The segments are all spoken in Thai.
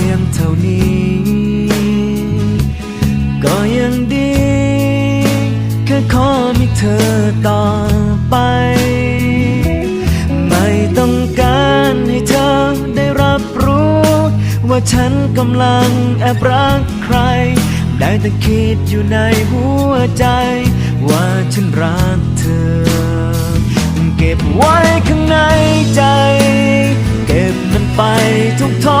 ง นี้ ก็ยังดี แค่ขอมีเธอต่อไป ไม่ต้องการให้เธอได้รับรู้ ว่าฉันกำลังแอบรักใคร ได้แต่คิดอยู่ในหัวใจ ว่าฉันรักเธอ เก็บไว้ข้างในใจ เก็บมันไปทุกถ้อ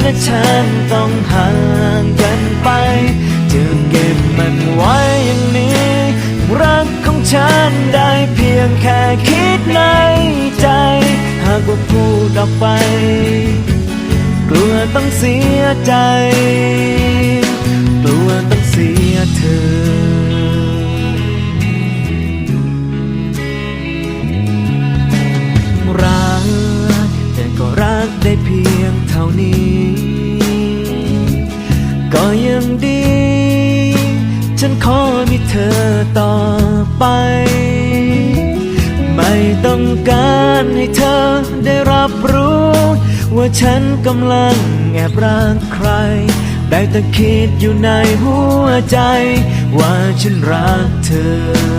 และฉันต้องห่างกันไปจะเก็บมันไว้อย่างนี้ รักของฉันได้เพียงแค่คิดในใจ หากว่าพูดออกไป กลัวต้องเสียใจ ขอมีเธอต่อไป ไม่ต้องการให้เธอได้รับรู้ ว่าฉันกำลังแอบรักใคร ได้แต่คิดอยู่ในหัวใจ ว่าฉันรักเธอ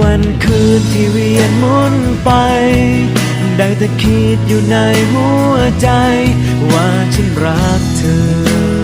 วันคืนที่เวียนหมุนไปได้แต่คิดอยู่ในหัวใจ ว่าฉันรักเธอ